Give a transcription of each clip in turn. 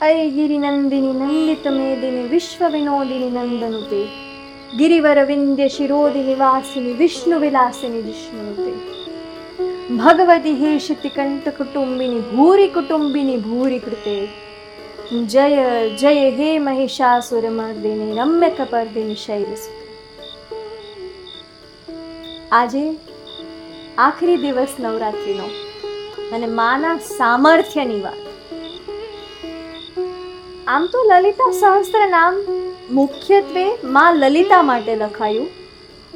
અય ગિરિનંદિની નંદિત મેદિની વિશ્વ વિનોદિની નંદનુતે ગિરિવર વિંદ્ય શિરોદિની વાસિની વિષ્ણુ વિલાસિની વિષ્ણુતે ભગવતી હે શિતિકંઠ કુટુંબિની ભૂરી કુટુંબિની ભૂરી કૃતે જય જય હે મહિષાસુર મર્દિની રમ્ય કપર્દિની શૈલસુતે આજે આખરી દિવસ નવરાત્રિનો અને માના સામર્થ્યની વાત આમ તો લલિતા સહસ્ત્ર નામ મુખ્યત્વે માં લલિતા માટે લખાયું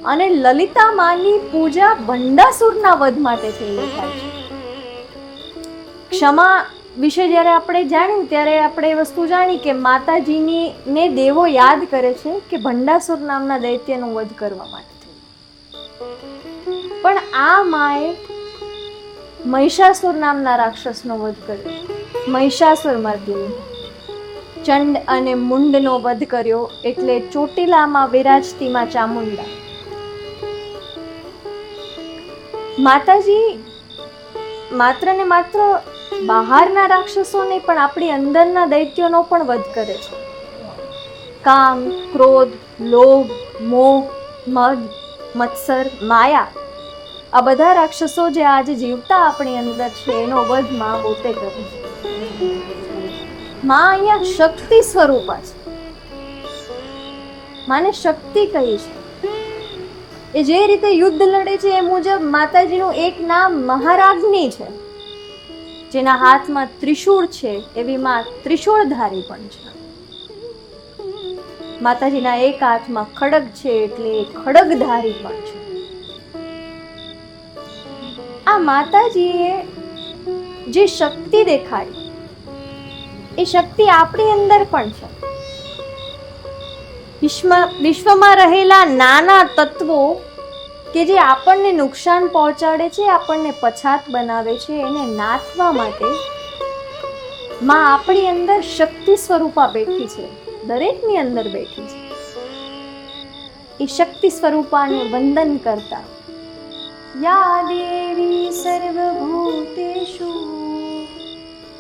અને લલિતા માની પૂજા ભંડાસુરના વધ માટે થઈ લખાય છે. ક્ષમા વિશે જ્યારે આપણે જાણ્યું, ત્યારે આપણે એ વસ્તુ જાણી કે માતાજીની ને દેવો યાદ કરે છે કે ભંડાસુર નામના દૈત્યનો વધ કરવા માટે પણ આ માએ મહિષાસુર નામના રાક્ષસનો વધ કર્યો. મહિષાસુર મર્દિની ચંડ અને મુંડનો વધ કર્યો એટલે ચોટીલામાં વિરાજતી માં ચામુંડા. માતાજી, માત્ર ને માત્ર બહારના રાક્ષસોને પણ આપણી અંદરના દૈત્યોનો પણ વધ કરે છે. કામ, ક્રોધ, લોભ, મોહ મદ મત્સર, માયા આ બધા રાક્ષસો જે આજે જીવતા આપણી અંદર છે, એનો વધમાં પોતે કરે છે. માં અહીંયા શક્તિ સ્વરૂપા છે માને શક્તિ કહી છે? એ જે રીતે યુદ્ધ લડે છે એ મુજબ માતાજીનું એક નામ મહારાજની છે. જેના હાથમાં ત્રિશૂળ છે, એવી માં ત્રિશૂળધારી પણ છે. માતાજીના એક હાથમાં ખડગ છે એટલે ખડગધારી પણ છે. આ માતાજીએ જે શક્તિ દેખાડી એ શક્તિ આપણી અંદર પણ છે. વિશ્વ વિશ્વમાં રહેલા નાના તત્વો કે જે આપણને નુકસાન પહોંચાડે છે, આપણને પછાત બનાવે છે, એને નાથવા માટે માં આપણી અંદર શક્તિ સ્વરૂપા બેઠી છે, દરેકની અંદર બેઠી છે. એ શક્તિ સ્વરૂપાને વંદન કરતા. યા દેવી સર્વભૂતેષુ